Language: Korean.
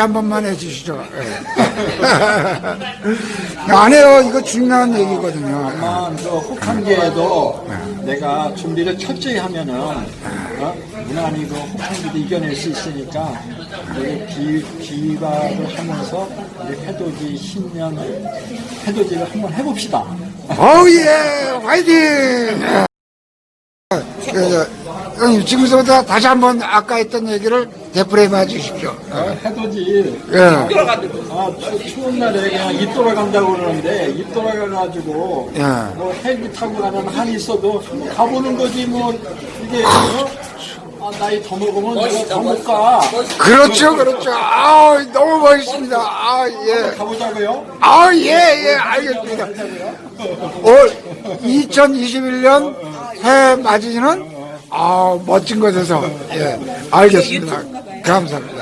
다시 한 번만 해주시죠. 예. 안 해요. 이거 중요한 얘기거든요. 저 혹한기에도 내가 준비를 철저히 하면은 어? 무난히 그 혹한기도 이겨낼 수 있으니까 우리 비, 비박을 하면서 우리 해돋이 신년 해돋이를 한번 해봅시다. 어우, 예, 화이팅! 예. 그, 형님, 지금부터 다시 한번 아까 했던 얘기를 되풀이해 봐 주십시오. 어, 해돋이 예. 아, 추, 추운 날에 그냥 입 돌아간다고 그러는데, 입 돌아가가지고, 예. 뭐, 헬기 타고 가는 한이 있어도 가보는 거지, 뭐, 이게, 어? 아, 나이 더 먹으면 내가 더못 가. 그렇죠, 그렇죠. 아 너무 멋있습니다. 아, 예. 가보자고요? 아, 예, 예, 알겠습니다. 올 2021년 해 맞이는 아, 멋진 곳에서 예, 알겠습니다. 감사합니다.